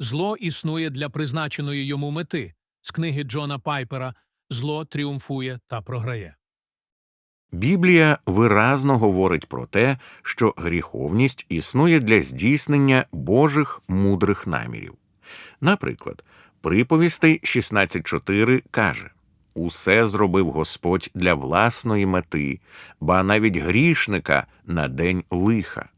Зло існує для призначеної йому мети. З книги Джона Пайпера Зло тріумфує та програє. Біблія виразно говорить про те, що гріховність існує для здійснення Божих мудрих намірів. Наприклад, приповістей 16.4 каже Усе зробив Господь для власної мети, ба навіть грішника на день лиха.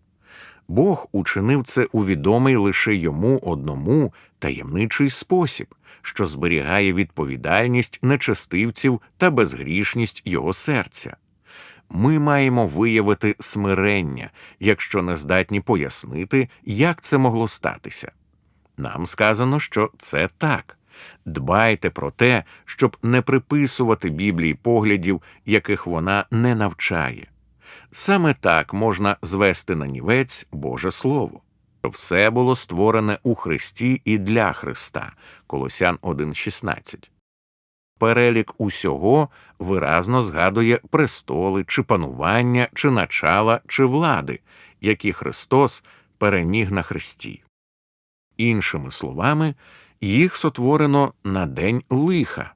Бог учинив це у відомий лише йому одному таємничий спосіб, що зберігає відповідальність нечестивців та безгрішність його серця. Ми маємо виявити смирення, якщо не здатні пояснити, як це могло статися. Нам сказано, що це так. Дбайте про те, щоб не приписувати Біблії поглядів, яких вона не навчає. Саме так можна звести на нівець Боже Слово. Все було створене у Христі і для Христа. Колосян 1.16. Перелік усього виразно згадує престоли чи панування, чи начала, чи влади, які Христос переміг на Христі. Іншими словами, їх сотворено на день лиха,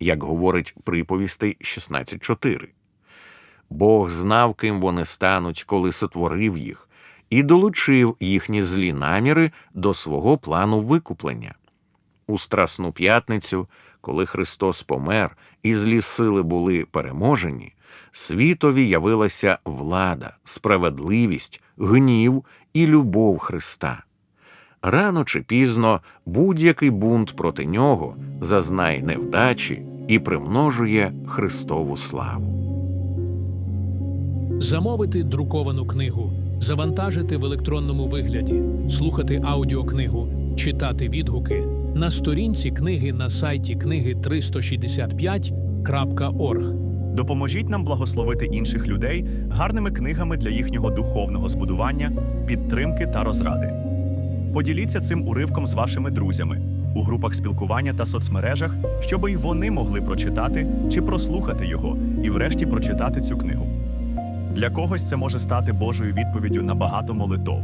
як говорить приповістей 16.4. Бог знав, ким вони стануть, коли сотворив їх, і долучив їхні злі наміри до свого плану викуплення. У Страсну п'ятницю, коли Христос помер і злі сили були переможені, світові явилася влада, справедливість, гнів і любов Христа. Рано чи пізно будь-який бунт проти нього зазнає невдачі і примножує Христову славу. Замовити друковану книгу, завантажити в електронному вигляді, слухати аудіокнигу, читати відгуки на сторінці книги на сайті книги 365.org. Допоможіть нам благословити інших людей гарними книгами для їхнього духовного збудування, підтримки та розради. Поділіться цим уривком з вашими друзями у групах спілкування та соцмережах, щоб і вони могли прочитати чи прослухати його і врешті прочитати цю книгу. Для когось це може стати Божою відповіддю на багато молитов,